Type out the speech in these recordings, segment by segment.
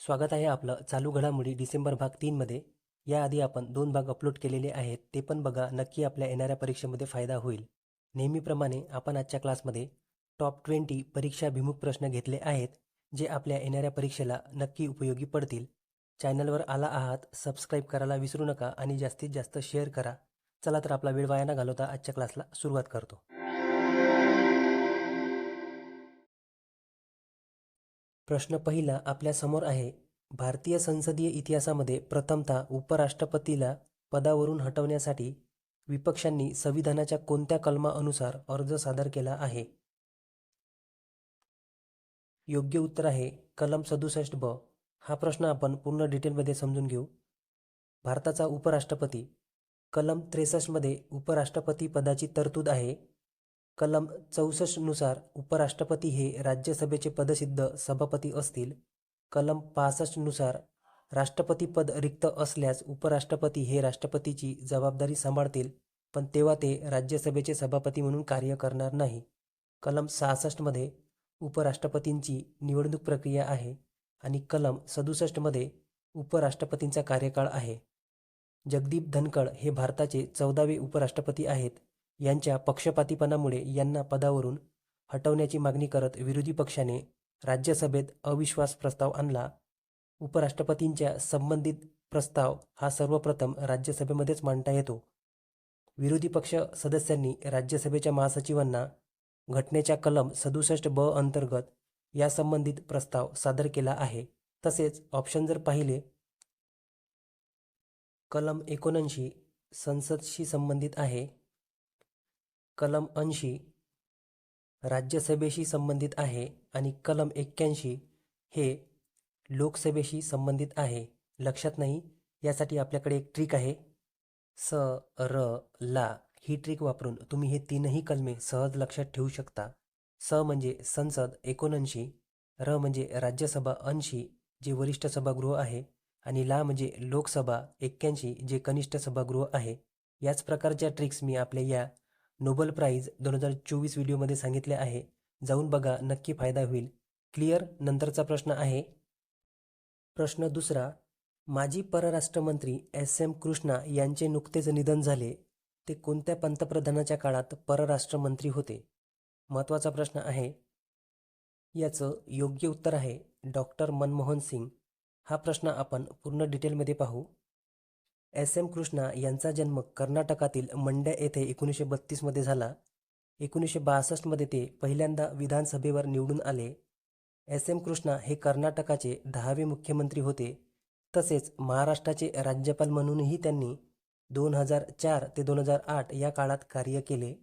स्वागत आहे आपलं चालू घडामोडी डिसेंबर भाग तीनमध्ये याआधी आपण दोन भाग अपलोड केलेले आहेत ते पण बघा नक्की आपल्या येणाऱ्या परीक्षेमध्ये फायदा होईल. नेहमीप्रमाणे आपण आजच्या क्लासमध्ये टॉप ट्वेंटी परीक्षाभिमुख प्रश्न घेतले आहेत जे आपल्या येणाऱ्या परीक्षेला नक्की उपयोगी पडतील. चॅनलवर आला आहात सबस्क्राईब करायला विसरू नका आणि जास्तीत जास्त शेअर करा. चला तर आपला वेळ वाया न घालवता आजच्या क्लासला सुरुवात करतो. प्रश्न पहिला आपल्यासमोर आहे. भारतीय संसदीय इतिहासामध्ये प्रथमतः उपराष्ट्रपतीला पदावरून हटवण्यासाठी विपक्षांनी संविधानाच्या कोणत्या कलमानुसार अर्ज सादर केला आहे? योग्य उत्तर आहे कलम सदुसष्ट ब. हा प्रश्न आपण पूर्ण डिटेलमध्ये समजून घेऊ. भारताचा उपराष्ट्रपती. कलम त्रेसष्टमध्ये उपराष्ट्रपती पदाची तरतूद आहे. कलम चौसष्टनुसार उपराष्ट्रपती हे राज्यसभेचे पदसिद्ध सभापती असतील. कलम पासष्टनुसार राष्ट्रपती पद रिक्त असल्यास उपराष्ट्रपती हे राष्ट्रपतीची जबाबदारी सांभाळतील पण तेव्हा ते राज्यसभेचे सभापती म्हणून कार्य करणार नाही. कलम सहासष्टमध्ये उपराष्ट्रपतींची निवडणूक प्रक्रिया आहे आणि कलम सदुसष्टमध्ये उपराष्ट्रपतींचा कार्यकाळ आहे. जगदीप धनखड हे भारताचे चौदावे उपराष्ट्रपती आहेत. यांच्या पक्षपातीपणामुळे यांना पदावरून हटवण्याची मागणी करत विरोधी पक्षाने राज्यसभेत अविश्वास प्रस्ताव आणला. उपराष्ट्रपतींच्या संबंधित प्रस्ताव हा सर्वप्रथम राज्यसभेमध्येच मांडता येतो. विरोधी पक्ष सदस्यांनी राज्यसभेच्या महासचिवांना घटनेच्या कलम सदुसष्ट ब अंतर्गत या संबंधित प्रस्ताव सादर केला आहे. तसेच ऑप्शन जर पाहिले कलम एकोणऐंशी संसदशी संबंधित आहे. कलम ऐंशी राज्यसभेशी संबंधित आहे आणि कलम एक्क्याऐंशी हे लोकसभेशी संबंधित आहे. लक्षात नाही? यासाठी आपल्याकडे एक ट्रिक आहे. स र ला ही ट्रिक वापरून तुम्ही हे तीनही कलमे सहज लक्षात ठेवू शकता. स म्हणजे संसद एकोणऐंशी र म्हणजे राज्यसभा ऐंशी जे वरिष्ठ सभागृह आहे आणि ला म्हणजे लोकसभा एक्क्याऐंशी जे कनिष्ठ सभागृह आहे. याच प्रकारच्या ट्रिक्स मी आपल्या या नोबल प्राईज दोन हजार चोवीस व्हिडिओमध्ये सांगितले आहे. जाऊन बघा नक्की फायदा होईल. क्लिअर? नंतरचा प्रश्न आहे. प्रश्न दुसरा माजी परराष्ट्रमंत्री एस एम कृष्णा यांचे नुकतेच निधन झाले. ते कोणत्या पंतप्रधानाच्या काळात परराष्ट्रमंत्री होते? महत्त्वाचा प्रश्न आहे. याचं योग्य उत्तर आहे डॉक्टर मनमोहन सिंग. हा प्रश्न आपण पूर्ण डिटेलमध्ये पाहू. एस एम कृष्णा यांचा जन्म कर्नाटकातील मंड्या येथे एकोणीसशे बत्तीसमध्ये झाला. एकोणीसशे बासष्टमध्ये ते पहिल्यांदा विधानसभेवर निवडून आले. एस एम कृष्णा हे कर्नाटकाचे दहावे मुख्यमंत्री होते. तसेच महाराष्ट्राचे राज्यपाल म्हणूनही त्यांनी दोन हजार चार ते दोन हजार आठ या काळात कार्य केले.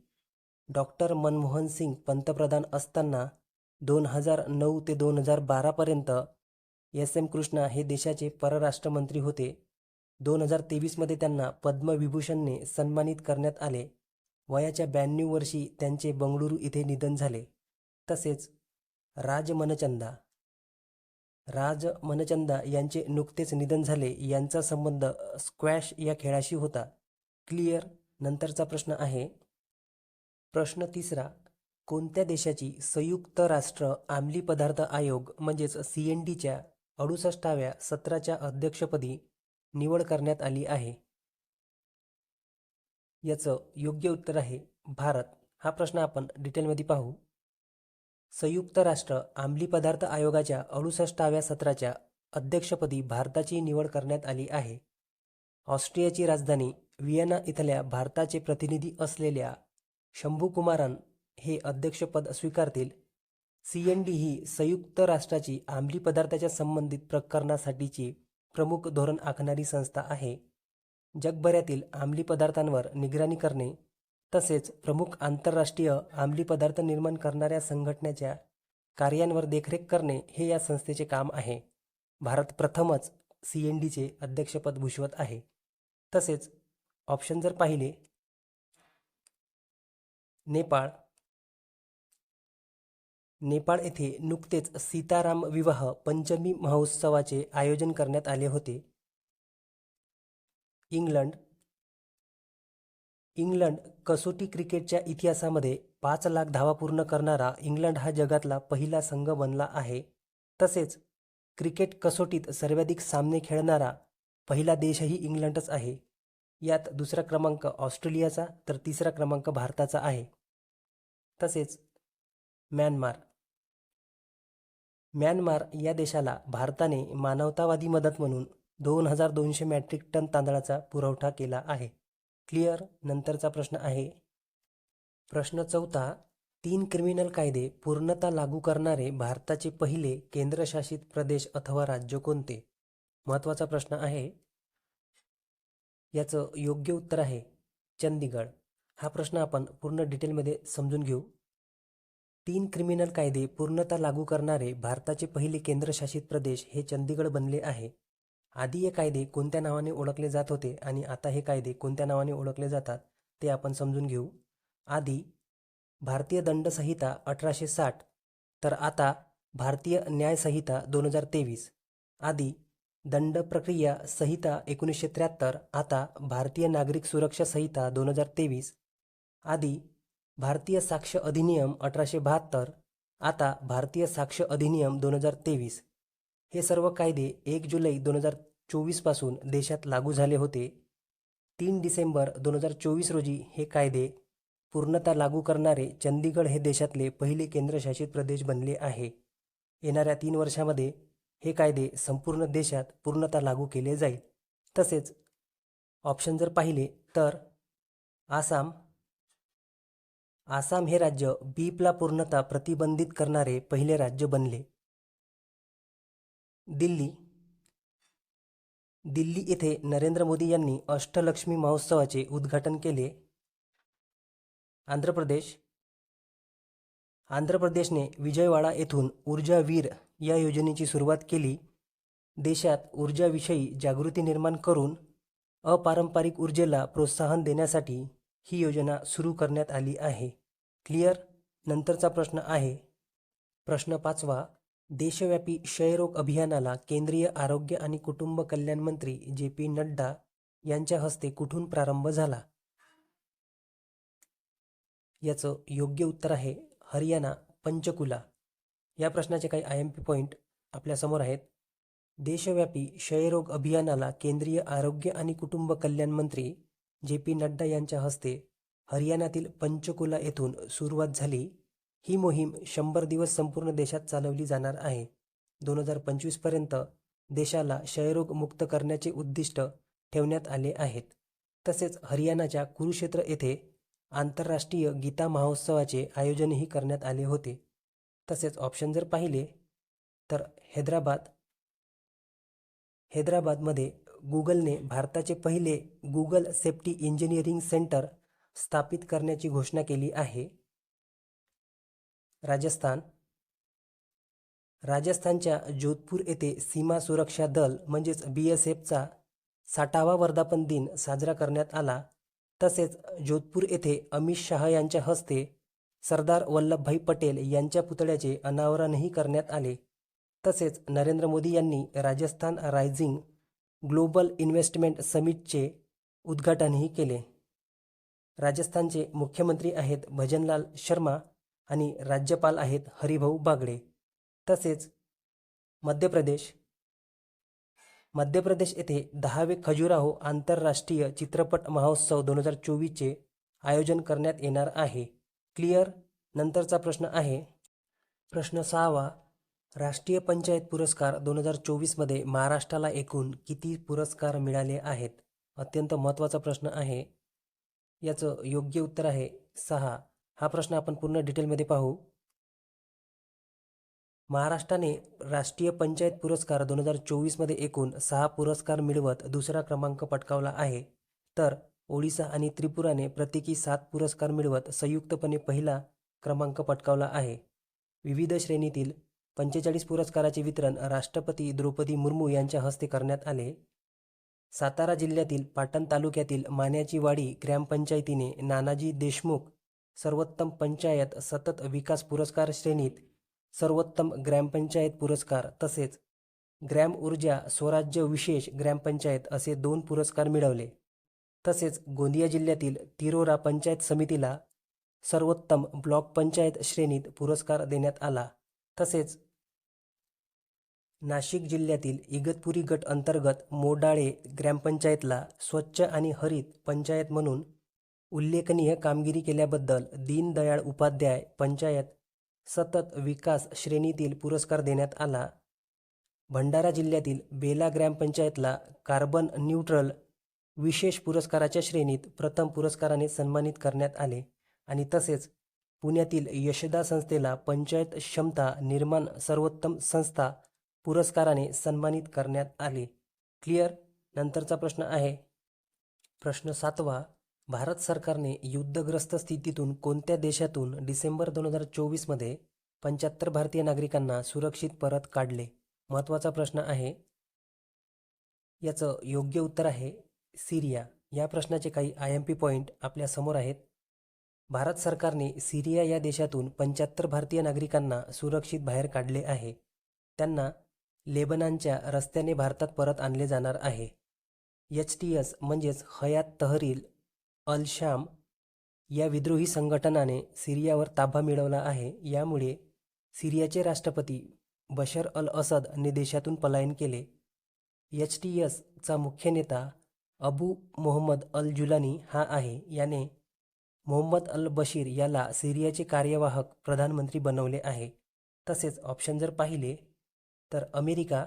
डॉक्टर मनमोहन सिंग पंतप्रधान असताना दोन हजार नऊ ते दोन हजार बारापर्यंत एस एम कृष्णा हे देशाचे परराष्ट्रमंत्री होते. दोन हजार तेवीसमध्ये त्यांना पद्मविभूषणने सन्मानित करण्यात आले. वयाच्या ब्याण्णव वर्षी त्यांचे बंगळुरू इथे निधन झाले. तसेच राज मनचंदा राज मनचंदा यांचे नुकतेच निधन झाले. यांचा संबंध स्क्वॅश या खेळाशी होता. क्लिअर नंतरचा प्रश्न आहे. प्रश्न तिसरा कोणत्या देशाची संयुक्त राष्ट्र अंमली पदार्थ आयोग म्हणजेच सी एन डीच्या अडुसष्टाव्या सत्राच्या अध्यक्षपदी निवड करण्यात आली आहे. याचं योग्य उत्तर आहे भारत. हा प्रश्न आपण डिटेलमध्ये पाहू. संयुक्त राष्ट्र अंमली पदार्थ आयोगाच्या अडुसष्टाव्या सत्राच्या अध्यक्षपदी भारताची निवड करण्यात आली आहे. ऑस्ट्रियाची राजधानी व्हिएना इथल्या भारताचे प्रतिनिधी असलेल्या शंभू कुमारन हे अध्यक्षपद स्वीकारतील. सी एन डी ही संयुक्त राष्ट्राची अंमली पदार्थाच्या संबंधित प्रकरणासाठीची प्रमुख धोरण आखणारी संस्था आहे. जगभरातील अंमली पदार्थांवर निगराणी करणे तसेच प्रमुख आंतरराष्ट्रीय अंमली पदार्थ निर्माण करणाऱ्या संघटनेच्या कार्यांवर देखरेख करणे हे या संस्थेचे काम आहे. भारत प्रथमच सी एन डीचे अध्यक्षपद भूषवत आहे. तसेच ऑप्शन जर पाहिले नेपाळ नेपाळ येथे नुकतेच सीताराम विवाह पंचमी महोत्सवाचे आयोजन करण्यात आले होते. इंग्लंड इंग्लंड कसोटी क्रिकेटच्या इतिहासामध्ये पाच लाख धावा पूर्ण करणारा इंग्लंड हा जगातला पहिला संघ बनला आहे. तसेच क्रिकेट कसोटीत सर्वाधिक सामने खेळणारा पहिला देशही इंग्लंडच आहे. यात दुसरा क्रमांक ऑस्ट्रेलियाचा तर तिसरा क्रमांक भारताचा आहे. तसेच म्यानमार म्यानमार या देशाला भारताने मानवतावादी मदत म्हणून दोन हजार दोनशे मॅट्रिक टन तांदळाचा पुरवठा केला आहे. क्लिअर? नंतरचा प्रश्न आहे. प्रश्न चौथा तीन क्रिमिनल कायदे पूर्णतः लागू करणारे भारताचे पहिले केंद्रशासित प्रदेश अथवा राज्य कोणते? महत्त्वाचा प्रश्न आहे. याचं योग्य उत्तर आहे चंदीगड हा प्रश्न आपण पूर्ण डिटेलमध्ये समजून घेऊ. तीन क्रिमिनल कायदे पूर्णतः लागू करणारे भारताचे पहिले केंद्रशासित प्रदेश हे चंदीगड बनले आहे. आधी हे कायदे कोणत्या नावाने ओळखले जात होते आणि आता हे कायदे कोणत्या नावाने ओळखले जातात ते आपण समजून घेऊ. आधी भारतीय दंड संहिता अठराशे साठ तर आता भारतीय न्यायसंहिता दोन हजार तेवीस. आधी दंड प्रक्रिया संहिता एकोणीसशे त्र्याहत्तर आता भारतीय नागरिक सुरक्षा संहिता दोन हजार तेवीस. आधी भारतीय साक्ष अधिनियम अठराशे बहात्तर आता भारतीय साक्ष अधिनियम दोन हजार तेवीस. हे सर्व कायदे एक जुलै दोन हजार चोवीसपासून देशात लागू झाले होते. तीन डिसेंबर दोन हजार चोवीस रोजी हे कायदे पूर्णतः लागू करणारे चंदीगड हे देशातले पहिले केंद्रशासित प्रदेश बनले आहे. येणाऱ्या तीन वर्षामध्ये हे कायदे संपूर्ण देशात पूर्णतः लागू केले जाईल. तसेच ऑप्शन जर पाहिले तर आसाम आसाम हे राज्य बीपला पूर्णतः प्रतिबंधित करणारे पहिले राज्य बनले. दिल्ली. दिल्ली येथे नरेंद्र मोदी यांनी अष्टलक्ष्मी महोत्सवाचे उद्घाटन केले. आंध्र प्रदेश. आंध्र प्रदेशने विजयवाडा येथून ऊर्जा वीर या योजनेची सुरुवात केली. देशात ऊर्जाविषयी जागृती निर्माण करून अपारंपरिक ऊर्जेला प्रोत्साहन देण्यासाठी ही योजना सुरू करण्यात आली आहे. क्लिअर नंतरचा प्रश्न आहे. प्रश्न पाचवा. देशव्यापी क्षयरोग अभियानाला केंद्रीय आरोग्य आणि कुटुंब कल्याण मंत्री जे पी नड्डा यांच्या हस्ते कुठून प्रारंभ झाला? याचं योग्य उत्तर आहे हरियाणा पंचकुला. या प्रश्नाचे काही आय एम पी पॉईंट आपल्यासमोर आहेत. देशव्यापी क्षयरोग अभियानाला केंद्रीय आरोग्य आणि कुटुंब कल्याण मंत्री जे पी नड्डा यांच्या हस्ते हरियाणातील पंचकुला येथून सुरुवात झाली ही मोहीम शंभर दिवस संपूर्ण देशात चालवली जाणार आहे. दोन हजार पंचवीसपर्यंत देशाला क्षयरोग मुक्त करण्याचे उद्दिष्ट ठेवण्यात आले आहेत. तसेच हरियाणाच्या कुरुक्षेत्र येथे आंतरराष्ट्रीय गीता महोत्सवाचे आयोजनही करण्यात आले होते. तसेच ऑप्शन जर पाहिले तर हैदराबाद हैदराबादमध्ये गुगलने भारताचे पहिले गुगल सेफ्टी इंजिनिअरिंग सेंटर स्थापित करण्याची घोषणा केली आहे. राजस्थान. राजस्थानच्या जोधपूर येथे सीमा सुरक्षा दल म्हणजेच बी एस एफचा साठावा वर्धापन दिन साजरा करण्यात आला. तसेच जोधपूर येथे अमित शहा यांच्या हस्ते सरदार वल्लभभाई पटेल यांच्या पुतळ्याचे अनावरणही करण्यात आले. तसेच नरेंद्र मोदी यांनी राजस्थान रायझिंग ग्लोबल इन्व्हेस्टमेंट समिटचे उद्घाटनही केले. राजस्थानचे मुख्यमंत्री आहेत भजनलाल शर्मा आणि राज्यपाल आहेत हरिभाऊ बागडे. तसेच मध्य प्रदेश. मध्य प्रदेश येथे दहावे खजुराहो आंतरराष्ट्रीय चित्रपट महोत्सव दोन हजार चोवीसचे आयोजन करण्यात येणार आहे. क्लिअर? नंतरचा प्रश्न आहे. प्रश्न सहावा राष्ट्रीय पंचायत पुरस्कार दोन हजार चोवीसमध्ये महाराष्ट्राला एकूण किती पुरस्कार मिळाले आहेत? अत्यंत महत्त्वाचा प्रश्न आहे. याचं योग्य उत्तर आहे सहा. हा प्रश्न आपण पूर्ण डिटेलमध्ये पाहू. महाराष्ट्राने राष्ट्रीय पंचायत पुरस्कार दोन हजार चोवीसमध्ये एकूण सहा पुरस्कार मिळवत दुसरा क्रमांक पटकावला आहे. तर ओडिसा आणि त्रिपुराने प्रत्येकी सात पुरस्कार मिळवत संयुक्तपणे पहिला क्रमांक पटकावला आहे. विविध श्रेणीतील पंचेचाळीस पुरस्काराचे वितरण राष्ट्रपती द्रौपदी मुर्मू यांच्या हस्ते करण्यात आले. सातारा जिल्ह्यातील पाटण तालुक्यातील मान्याची वाडी ग्रामपंचायतीने नानाजी देशमुख सर्वोत्तम पंचायत सतत विकास पुरस्कार श्रेणीत सर्वोत्तम ग्रामपंचायत पुरस्कार तसेच ग्रॅम ऊर्जा स्वराज्य विशेष ग्रामपंचायत असे दोन पुरस्कार मिळवले. तसेच गोंदिया जिल्ह्यातील तिरोरा पंचायत समितीला सर्वोत्तम ब्लॉक पंचायत श्रेणीत पुरस्कार देण्यात आला. तसेच नाशिक जिल्ह्यातील इगतपुरी गट अंतर्गत मोडाळे ग्रामपंचायतला स्वच्छ आणि हरित पंचायत म्हणून उल्लेखनीय कामगिरी केल्याबद्दल दीनदयाळ उपाध्याय पंचायत सतत विकास श्रेणीतील पुरस्कार देण्यात आला. भंडारा जिल्ह्यातील बेला ग्रामपंचायतला कार्बन न्यूट्रल विशेष पुरस्काराच्या श्रेणीत प्रथम पुरस्काराने सन्मानित करण्यात आले आणि तसेच पुण्यातील यशदा संस्थेला पंचायत क्षमता निर्माण सर्वोत्तम संस्था पुरस्काराने सन्मानित करण्यात आले. क्लिअर नंतरचा प्रश्न आहे. प्रश्न सातवा. भारत सरकारने युद्धग्रस्त स्थितीतून कोणत्या देशातून डिसेंबर दोन हजार चोवीसमध्ये पंच्याहत्तर भारतीय नागरिकांना सुरक्षित परत काढले? महत्त्वाचा प्रश्न आहे. याचं योग्य उत्तर आहे सिरिया. या प्रश्नाचे काही आय एम पी पॉईंट आपल्यासमोर आहेत. भारत सरकारने सिरिया या देशातून पंच्याहत्तर भारतीय नागरिकांना सुरक्षित बाहेर काढले आहे. त्यांना लेबनानच्या रस्त्याने भारतात परत आणले जाणार आहे. एच टी एस म्हणजेच हयात तहरील अल शाम या विद्रोही संघटनाने सिरियावर ताबा मिळवला आहे. यामुळे सिरियाचे राष्ट्रपती बशर अल असदने देशातून पलायन केले. एच टी एसचा मुख्य नेता अबू मोहम्मद अल जुलानी हा आहे. याने मोहम्मद अल बशीर याला सिरियाचे कार्यवाहक प्रधानमंत्री बनवले आहे. तसेच ऑप्शन जर पाहिले तर अमेरिका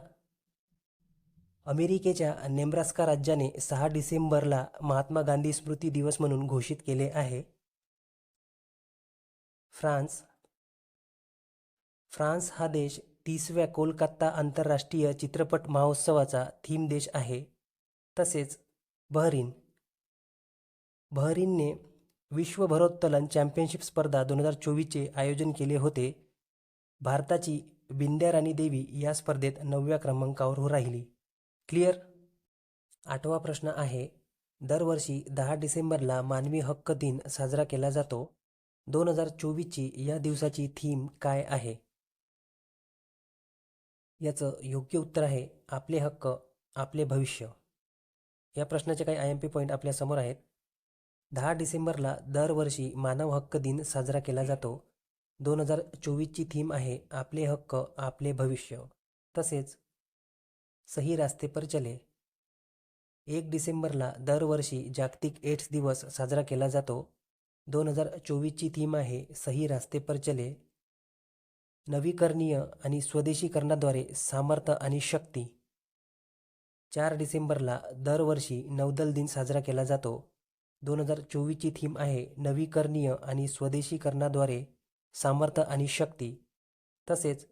अमेरिकेच्या नेब्रास्का राज्याने सहा डिसेंबरला महात्मा गांधी स्मृती दिवस म्हणून घोषित केले आहे. फ्रान्स फ्रान्स हा देश तीसव्या कोलकाता आंतरराष्ट्रीय चित्रपट महोत्सवाचा थीम देश आहे. तसेच बहरीन बहरीनने विश्वभरोत्तोलन चॅम्पियनशिप स्पर्धा दोन हजार चोवीसचे आयोजन केले होते. भारताची बिंद्या राणी देवी या स्पर्धेत नवव्या क्रमांकावर राहिली. क्लिअर आठवा प्रश्न आहे दरवर्षी दहा डिसेंबरला मानवी हक्क दिन साजरा केला जातो. दोन हजार चोवीसची या दिवसाची थीम काय आहे? याचं योग्य उत्तर आहे आपले हक्क आपले भविष्य. या प्रश्नाचे काही आय एम पी पॉईंट आपल्यासमोर आहेत. दहा डिसेंबरला दरवर्षी मानव हक्क दिन साजरा केला जातो. दोन हजार चोवीसची थीम आहे आपले हक्क आपले भविष्य. तसेच सही रास्ते पर चले. एक डिसेंबरला दरवर्षी जागतिक एड्स दिवस साजरा केला जातो. दोन हजार चोवीसची थीम आहे सही रास्ते पर चले. नवीकरणीय आणि स्वदेशीकरणाद्वारे सामर्थ्य आणि शक्ती. चार डिसेंबरला दरवर्षी नौदल दिन साजरा केला जातो. दोन हजार चोवीसची थीम आहे नवीकरणीय आणि स्वदेशीकरणाद्वारे सामर्थ्य आणि शक्ती तसेच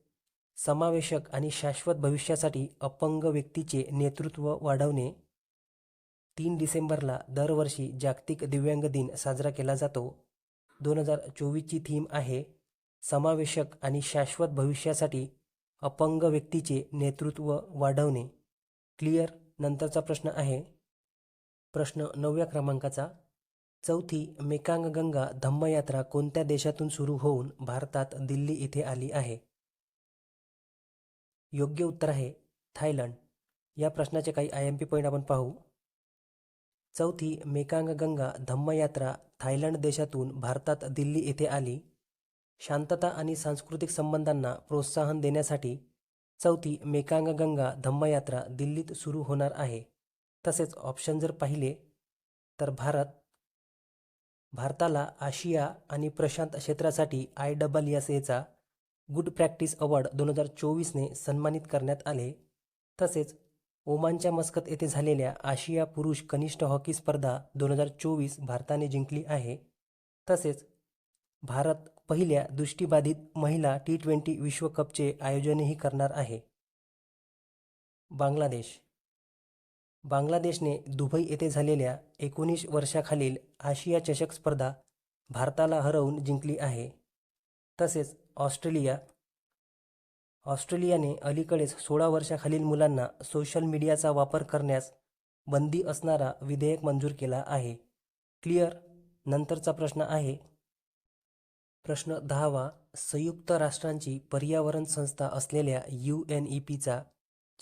समावेशक आणि शाश्वत भविष्यासाठी अपंग व्यक्तीचे नेतृत्व वाढवणे. तीन डिसेंबरला दरवर्षी जागतिक दिव्यांग दिन साजरा केला जातो. दोन हजार चोवीसची थीम आहे समावेशक आणि शाश्वत भविष्यासाठी अपंग व्यक्तीचे नेतृत्व वाढवणे. क्लिअर नंतरचा प्रश्न आहे. प्रश्न नवव्या क्रमांकाचा चौथी मेकांग गंगा धम्मयात्रा कोणत्या देशातून सुरू होऊन भारतात दिल्ली इथे आली आहे? योग्य उत्तर आहे थायलंड. या प्रश्नाचे काही आय एम पी पॉईंट आपण पाहू. चौथी मेकांग गंगा धम्मयात्रा थायलंड देशातून भारतात दिल्ली येथे आली. शांतता आणि सांस्कृतिक संबंधांना प्रोत्साहन देण्यासाठी चौथी मेकांग गंगा धम्मयात्रा दिल्लीत सुरू होणार आहे. तसेच ऑप्शन जर पाहिले तर भारत भारताला आशिया आणि प्रशांत क्षेत्रासाठी आय डबल एस एचा गुड प्रॅक्टिस अवॉर्ड दोन हजार चोवीसने सन्मानित करण्यात आले. तसेच ओमानच्या मस्कत येथे झालेल्या आशिया पुरुष कनिष्ठ हॉकी स्पर्धा दोन हजार चोवीस भारताने जिंकली आहे. तसेच भारत पहिल्या दृष्टीबाधित महिला टी ट्वेंटी विश्वकपचे आयोजनही करणार आहे. बांगलादेश. बांगलादेशने दुबई येथे झालेल्या एकोणीस वर्षाखालील आशिया चषक स्पर्धा भारताला हरवून जिंकली आहे. तसेच ऑस्ट्रेलिया ऑस्ट्रेलियाने अलीकडेच सोळा वर्षाखालील मुलांना सोशल मीडियाचा वापर करण्यास बंदी असणारा विधेयक मंजूर केला आहे. क्लिअर? नंतरचा प्रश्न आहे. प्रश्न दहावा संयुक्त राष्ट्रांची पर्यावरण संस्था असलेल्या यू एन ई पीचा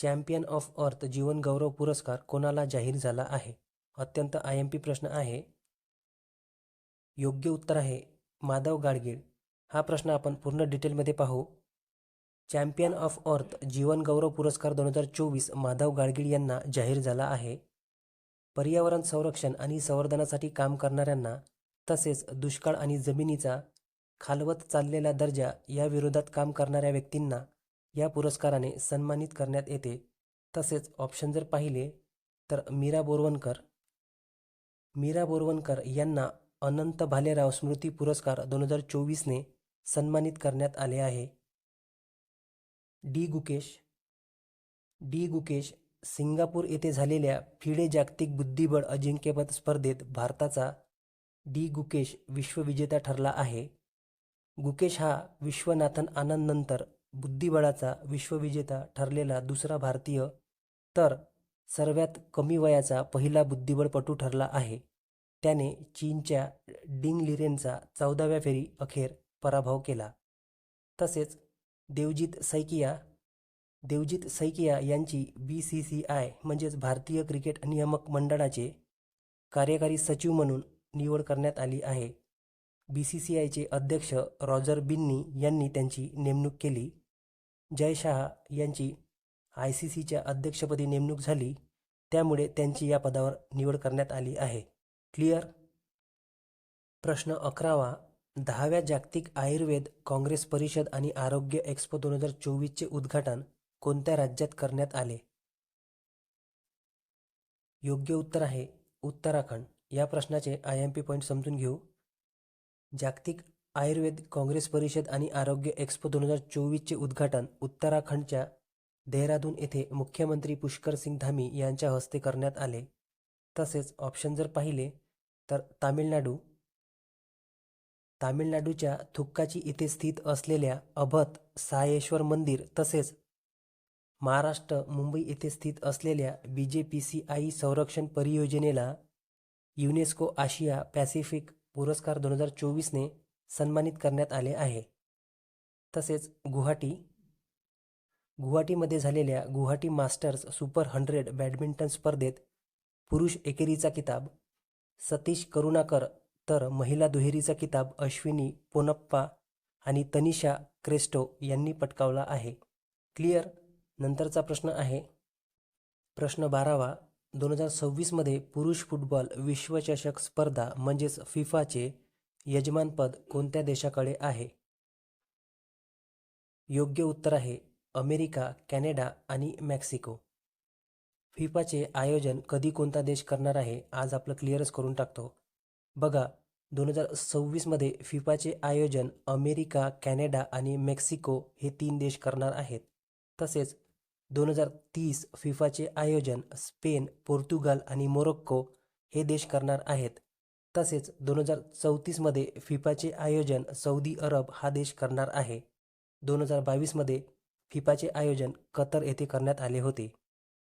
चॅम्पियन ऑफ अर्थ जीवनगौरव पुरस्कार कोणाला जाहीर झाला आहे? अत्यंत आय एम पी प्रश्न आहे. योग्य उत्तर आहे माधव गाडगीळ. हा प्रश्न आपण पूर्ण डिटेलमध्ये पाहू. चॅम्पियन ऑफ अर्थ जीवन गौरव पुरस्कार दोन हजार चोवीस माधव गाडगीळ यांना जाहीर झाला आहे. पर्यावरण संरक्षण आणि संवर्धनासाठी काम करणाऱ्यांना तसेच दुष्काळ आणि जमिनीचा खालवत चाललेला दर्जा या विरोधात काम करणाऱ्या व्यक्तींना या पुरस्काराने सन्मानित करण्यात येते. तसेच ऑप्शन जर पाहिले तर मीरा बोरवणकर मीरा बोरवणकर यांना अनंत भालेराव स्मृती पुरस्कार दोन हजार चोवीसने सन्मानित करण्यात आले आहे. D Gukesh D Gukesh Singapore येथे झालेल्या फिडे जागतिक बुद्धिबळ अजिंक्यपद स्पर्धेत भारताचा डी गुकेश विश्वविजेता ठरला आहे. गुकेश हा विश्वनाथन आनंदनंतर बुद्धिबळाचा विश्वविजेता ठरलेला दुसरा भारतीय तर सर्वात कमी वयाचा पहिला बुद्धिबळपटू ठरला आहे. त्याने चीनच्या डिंग लिरेनचा चौदाव्या फेरी अखेर पराभव केला. तसेच देवजीत सैकिया देवजीत सैकिया यांची बी सी सी आय म्हणजेच भारतीय क्रिकेट नियामक मंडळाचे कार्यकारी सचिव म्हणून निवड करण्यात आली आहे. बी सी सी आयचे अध्यक्ष रॉजर बिन्नी यांनी त्यांची नेमणूक केली. जय शहा यांची आय सी सीच्या अध्यक्षपदी नेमणूक झाली. त्यामुळे त्यांची या पदावर निवड करण्यात आली आहे. क्लिअर? प्रश्न अकरावा. दहाव्या जागतिक आयुर्वेद काँग्रेस परिषद आणि आरोग्य एक्स्पो दोन हजार चोवीसचे उद्घाटन कोणत्या राज्यात करण्यात आले? योग्य उत्तर आहे उत्तराखंड. या प्रश्नाचे आय एम पी पॉईंट समजून घेऊ. जागतिक आयुर्वेद काँग्रेस परिषद आणि आरोग्य एक्स्पो दोन हजार चोवीसचे उद्घाटन उत्तराखंडच्या देहरादून येथे मुख्यमंत्री पुष्कर सिंग धामी यांच्या हस्ते करण्यात आले. तसेच ऑप्शन जर पाहिले तर तामिळनाडू. तामिळनाडूच्या थुक्काची येथे स्थित असलेल्या अभत सायेश्वर मंदिर तसेच महाराष्ट्र मुंबई येथे स्थित असलेल्या बी जे पी सी आई संरक्षण परियोजनेला युनेस्को आशिया पॅसिफिक पुरस्कार दोन हजार चोवीसने सन्मानित करण्यात आले आहे. तसेच गुवाहाटी. गुवाहाटीमध्ये झालेल्या Guwahati masters super hundred badminton स्पर्धेत पुरुष एकेरीचा किताब सतीश करुणाकर तर महिला दुहेरीचा किताब अश्विनी पोनप्पा आणि तनिषा क्रेस्टो यांनी पटकावला आहे. क्लिअर? नंतरचा प्रश्न आहे. प्रश्न बारावा. दोन हजार सव्वीसमध्ये पुरुष फुटबॉल विश्वचषक स्पर्धा म्हणजेच फिफाचे यजमानपद कोणत्या देशाकडे आहे? योग्य उत्तर आहे अमेरिका कॅनडा आणि मेक्सिको. फिफाचे आयोजन कधी कोणता देश करणार आहे आज आपलं क्लिअरच करून टाकतो. बघा दोन हजार सव्वीसमध्ये फिफाचे आयोजन अमेरिका कॅनडा आणि मेक्सिको हे तीन देश करणार आहेत. तसेच दोन हजार तीस फिफाचे आयोजन स्पेन पोर्तुगाल आणि मोरोक्को हे देश करणार आहेत. तसेच दोन हजार चौतीसमध्ये फिफाचे आयोजन सौदी अरब हा देश करणार आहे. दोन हजार बावीसमध्ये फिफाचे आयोजन कतर येथे करण्यात आले होते.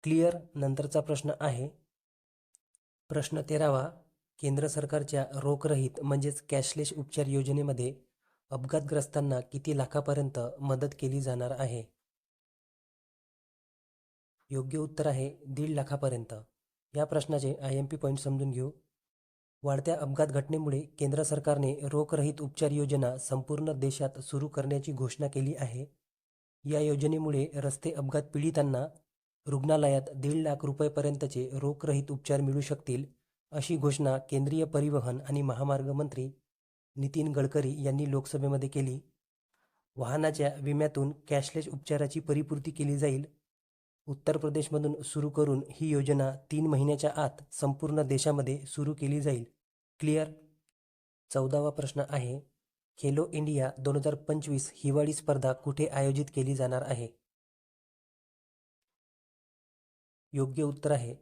क्लिअर नंतरचा प्रश्न आहे. प्रश्न तेरावा केंद्र सरकारच्या रोखरहित म्हणजेच कॅशलेस उपचार योजनेमध्ये अपघातग्रस्तांना किती लाखापर्यंत मदत केली जाणार आहे? योग्य उत्तर आहे दीड लाखापर्यंत. या प्रश्नाचे आय एम पी पॉईंट समजून घेऊ. वाढत्या अपघात घटनेमुळे केंद्र सरकारने रोखरहित उपचार योजना संपूर्ण देशात सुरू करण्याची घोषणा केली आहे. या योजनेमुळे रस्ते अपघात पीडितांना रुग्णालयात दीड लाख रुपयेपर्यंतचे रोखरहित उपचार मिळू शकतील अशी घोषणा केंद्रीय परिवहन आणि महामार्ग मंत्री नितीन गडकरी यांनी लोकसभेमध्ये केली. वाहनाच्या विम्यातून कॅशलेस उपचाराची परिपूर्ती केली जाईल. उत्तर प्रदेशमधून सुरू करून ही योजना तीन महिन्याच्या आत संपूर्ण देशामध्ये सुरू केली जाईल. क्लिअर? चौदावा प्रश्न आहे खेलो इंडिया दोन हजार पंचवीस हिवाळी स्पर्धा कुठे आयोजित केली जाणार आहे? योग्य उत्तर आहे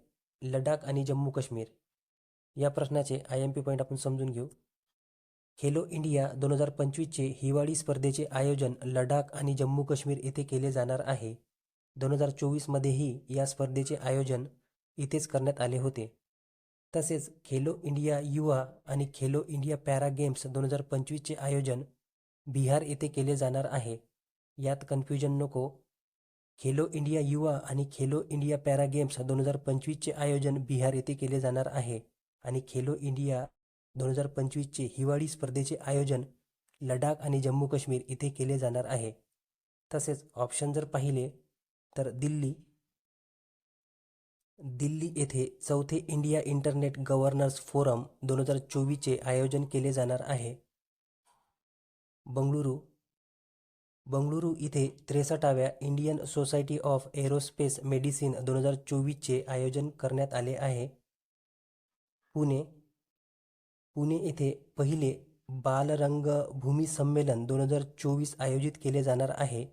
लडाख आणि जम्मू काश्मीर. या प्रश्नाचे आय एम पी पॉईंट आपण समजून घेऊ. खेलो इंडिया दोन हजार पंचवीसचे हिवाळी स्पर्धेचे आयोजन लडाख आणि जम्मू काश्मीर येथे केले जाणार आहे. दोन हजार चोवीसमध्येही या स्पर्धेचे आयोजन इथेच करण्यात आले होते. तसेच खेलो इंडिया युवा आणि खेलो इंडिया पॅरा गेम्स दोन हजार पंचवीसचे आयोजन बिहार येथे केले जाणार आहे. यात कन्फ्युजन नको खेलो इंडिया युवा आणि खेलो इंडिया पॅरा गेम्स दोन हजार पंचवीसचे आयोजन बिहार येथे केले जाणार आहे. आणि खेलो इंडिया दोन हजार पंचवीसचे हिवाळी स्पर्धेचे आयोजन लडाख आणि जम्मू काश्मीर इथे केले जाणार आहे. तसेच ऑप्शन जर पाहिले तर दिल्ली दिल्ली येथे चौथे इंडिया इंटरनेट गव्हर्नर्स फोरम दोन हजार चोवीसचे आयोजन केले जाणार आहे. बंगळुरू बंगळुरू इथे त्रेसष्टाव्या Indian society of aerospace medicine दोन हजार चोवीसचे आयोजन करण्यात आले आहे. पुणे पुणे येथे पहिले बालरंगभूमी संमेलन दोन हजार चोवीस आयोजित केले जाणार आहे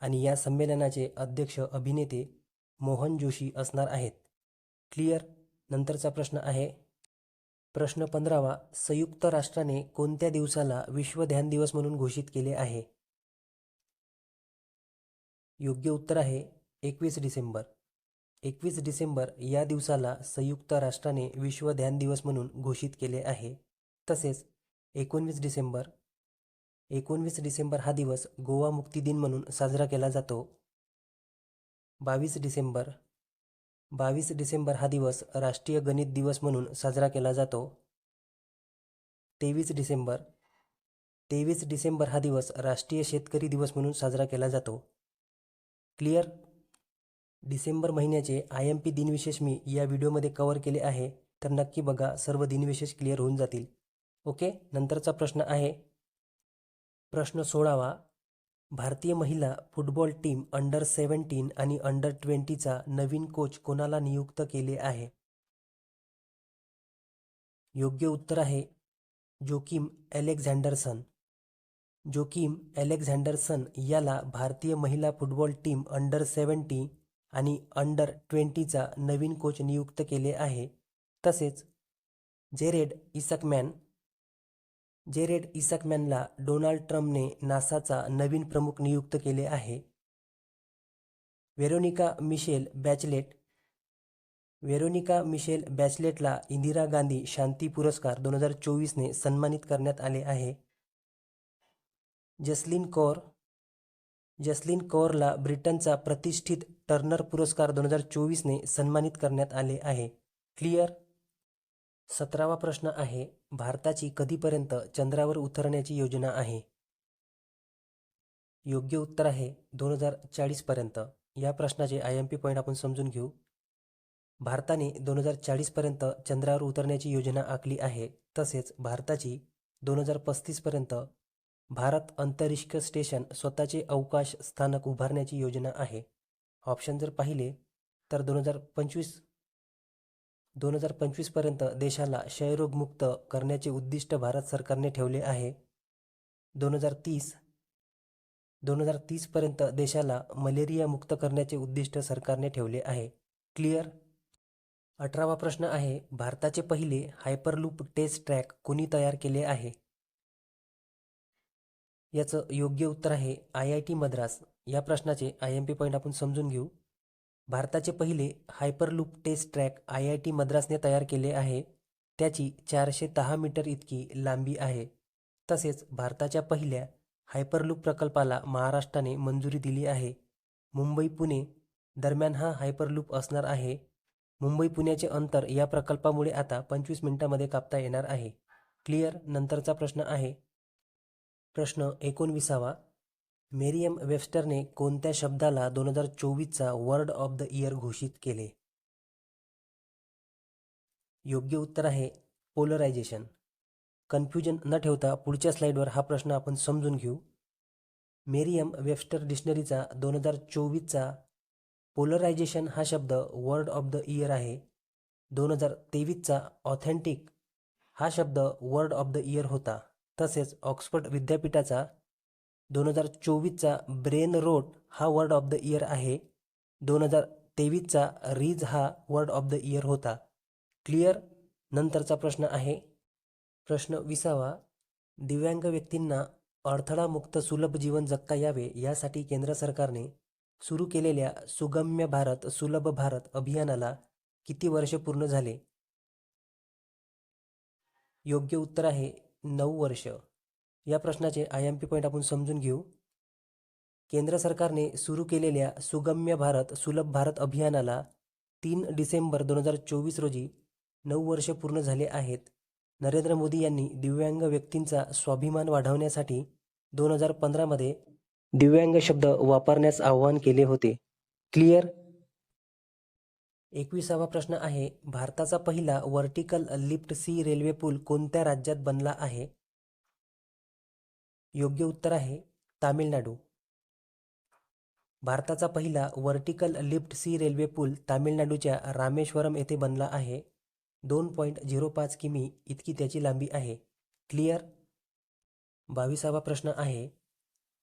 आणि या संमेलनाचे अध्यक्ष अभिनेते मोहन जोशी असणार आहेत. क्लिअर? नंतरचा प्रश्न आहे. प्रश्न पंधरावा संयुक्त राष्ट्राने कोणत्या दिवसाला विश्व ध्यान दिवस म्हणून घोषित केले आहे? योग्य उत्तर आहे एकवीस डिसेंबर. एकवीस डिसेंबर या दिवसाला संयुक्त राष्ट्राने विश्व ध्यान दिवस म्हणून घोषित केले आहे. तसेच एकोणवीस डिसेंबर एकोणवीस डिसेंबर हा दिवस गोवा मुक्ती दिन म्हणून साजरा केला जातो. बावीस डिसेंबर बावीस डिसेंबर हा दिवस राष्ट्रीय गणित दिवस म्हणून साजरा केला जातो. तेवीस डिसेंबर तेवीस डिसेंबर हा दिवस राष्ट्रीय शेतकरी दिवस म्हणून साजरा केला जातो. क्लिअर डिसेंबर महिन्याचे आय एम पी दिनविशेष मी या व्हिडिओमध्ये कवर केले आहे तर नक्की बघा सर्व दिनविशेष क्लिअर होऊन जातील. ओके? नंतरचा प्रश्न आहे. प्रश्न सोळावा. भारतीय महिला फुटबॉल टीम अंडर सेवन्टीन आणि अंडर ट्वेंटीचा नवीन कोच कोणाला नियुक्त केले आहे? योग्य उत्तर आहे जोकिम अलेक्झांडरसन. जोकिम अलेक्झांडरसन याला भारतीय महिला फुटबॉल टीम अंडर सेवन्टी आणि अंडर ट्वेंटीचा नवीन कोच नियुक्त केले आहे. तसेच जेरेड इसकमॅन जेरेड इसकमॅनला डोनाल्ड ट्रम्पने नासाचा नवीन प्रमुख नियुक्त केले आहे. Veronica Michelle Bachelet Veronica Michelle बॅचलेटला Indira Gandhi शांती पुरस्कार दोन हजार चोवीसने सन्मानित करण्यात आले आहे. जसलीन कौर जसलीन कौरला ब्रिटनचा प्रतिष्ठित टर्नर पुरस्कार दोन हजार चोवीसने सन्मानित करण्यात आले आहे. क्लिअर? सतरावा प्रश्न आहे भारताची कधीपर्यंत चंद्रावर उतरण्याची योजना आहे? योग्य उत्तर आहे दोन हजार चाळीसपर्यंत. या प्रश्नाचे आय एम पी पॉईंट आपण समजून घेऊ. भारताने दोन हजार चाळीसपर्यंत चंद्रावर उतरण्याची योजना आखली आहे तसेच भारताची दोन हजार पस्तीसपर्यंत भारत अंतरिक्ष स्टेशन स्वतःचे अवकाश स्थानक उभारण्याची योजना आहे. ऑप्शन जर पाहिले तर दोन हजार पंचवीस दोन हजार पंचवीसपर्यंत देशाला क्षयरोगमुक्त करण्याचे उद्दिष्ट भारत सरकारने ठेवले आहे. दोन हजार तीस दोन हजार तीसपर्यंत देशाला मलेरिया मुक्त करण्याचे उद्दिष्ट सरकारने ठेवले आहे. क्लिअर? अठरावा प्रश्न आहे भारताचे पहिले हायपरलूप टेस्ट ट्रॅक कोणी तयार केले आहे? याचं योग्य उत्तर आहे आय आय टी मद्रास. या प्रश्नाचे आय एम पी पॉईंट आपण समजून घेऊ. भारताचे पहिले hyperloop test track I I T मद्रासने तयार केले आहे. त्याची चारशे दहा मीटर इतकी लांबी आहे. तसेच भारताच्या पहिल्या हायपरलूप प्रकल्पाला महाराष्ट्राने मंजुरी दिली आहे. मुंबई पुणे दरम्यान हा हायपरलूप असणार आहे. मुंबई पुण्याचे अंतर या प्रकल्पामुळे आता पंचवीस मिनिटांमध्ये कापता येणार आहे. क्लिअर? नंतरचा प्रश्न आहे. प्रश्न एकोणविसावा. मेरियम वेबस्टरने कोणत्या शब्दाला दोन हजार चोवीसचा वर्ड ऑफ द इयर घोषित केले? योग्य उत्तर आहे पोलरायझेशन. कन्फ्युजन न ठेवता पुढच्या स्लाईडवर हा प्रश्न आपण समजून घेऊ. मेरियम वेबस्टर डिक्शनरीचा दोन हजार चोवीसचा पोलरायझेशन हा शब्द वर्ड ऑफ द इयर आहे. दोन हजार तेवीसचा ऑथेंटिक हा शब्द वर्ड ऑफ द इयर होता. तसेच ऑक्सफर्ड विद्यापीठाचा दोन हजार चोवीसचा ब्रेन रोट हा वर्ड ऑफ द इयर आहे. दोन हजार तेवीसचा रीज हा वर्ड ऑफ द इयर होता. क्लिअर? नंतरचा प्रश्न आहे. प्रश्न विसावा. दिव्यांग व्यक्तींना अडथळामुक्त सुलभ जीवन जगता यावे यासाठी केंद्र सरकारने सुरू केलेल्या सुगम्य भारत सुलभ भारत अभियानाला किती वर्ष पूर्ण झाले? योग्य उत्तर आहे. नऊ वर्ष. या प्रश्नाचे आय एम पी पॉईंट आपण समजून घेऊ. केंद्र सरकारने सुरू केलेल्या सुगम्य भारत सुलभ भारत अभियानाला तीन डिसेंबर दोन हजार चोवीस रोजी नऊ वर्ष पूर्ण झाले आहेत. नरेंद्र मोदी यांनी दिव्यांग व्यक्तींचा स्वाभिमान वाढवण्यासाठी दोन हजार पंधरामध्ये दिव्यांग शब्द वापरण्यास आवाहन केले होते. क्लिअर एकविसावा प्रश्न आहे भारताचा पहिला व्हर्टिकल लिफ्ट सी रेल्वे पूल कोणत्या राज्यात बनला आहे? योग्य उत्तर आहे तामिळनाडू. भारताचा पहिला व्हर्टिकल लिफ्ट सी रेल्वे पूल तामिळनाडूच्या रामेश्वरम येथे बनला आहे. दोन पॉईंट झिरो पाच किमी इतकी त्याची लांबी आहे. क्लिअर? बावीसावा प्रश्न आहे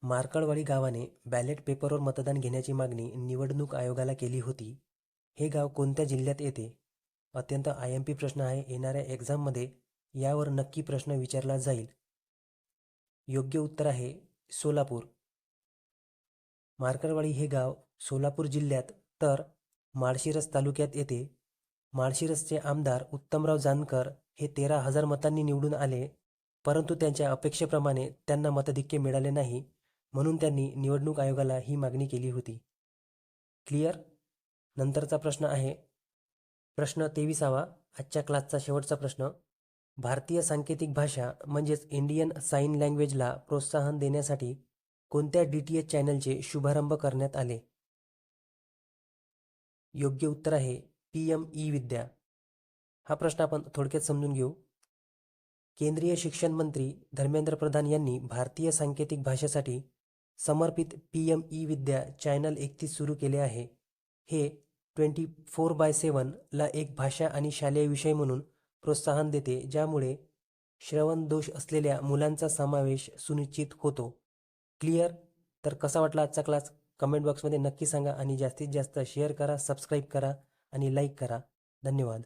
मार्कळवाडी गावाने बॅलेट पेपरवर मतदान घेण्याची मागणी निवडणूक आयोगाला केली होती. हे गाव कोणत्या जिल्ह्यात येते? अत्यंत आय एम पी प्रश्न आहे. येणाऱ्या एक्झाममध्ये यावर नक्की प्रश्न विचारला जाईल. योग्य उत्तर आहे सोलापूर. मार्करवाडी हे गाव सोलापूर जिल्ह्यात तर माळशिरस तालुक्यात येते. माळशिरसचे आमदार उत्तमराव जानकर हे तेरा हजार मतांनी निवडून आले परंतु त्यांच्या अपेक्षेप्रमाणे त्यांना मतधिक्य मिळाले नाही म्हणून त्यांनी निवडणूक आयोगाला ही मागणी केली होती. क्लिअर? नंतरचा प्रश्न आहे. प्रश्न तेविसावा आजच्या क्लासचा शेवटचा प्रश्न. भारतीय सांकेतिक भाषा म्हणजेच इंडियन साईन लँग्वेजला प्रोत्साहन देण्यासाठी कोणत्या डी टी एच चॅनलचे शुभारंभ करण्यात आले? योग्य उत्तर आहे पी एम ई विद्या. हा प्रश्न आपण थोडक्यात समजून घेऊ. केंद्रीय शिक्षण मंत्री धर्मेंद्र प्रधान यांनी भारतीय सांकेतिक भाषेसाठी समर्पित P M E Vidya channel एकतीस सुरू केले आहे. हे ट्वेंटी फोर बाय सेवनला एक भाषा आणि शालेय विषय म्हणून प्रोत्साहन देते ज्यामुळे श्रवण दोष असलेल्या मुलांचा समावेश सुनिश्चित होतो. क्लिअर? तर कसा वाटला आजचा क्लास? कमेंट बॉक्समध्ये नक्की सांगा आणि जास्तीत जास्त शेअर करा सबस्क्राईब करा आणि लाईक करा. धन्यवाद.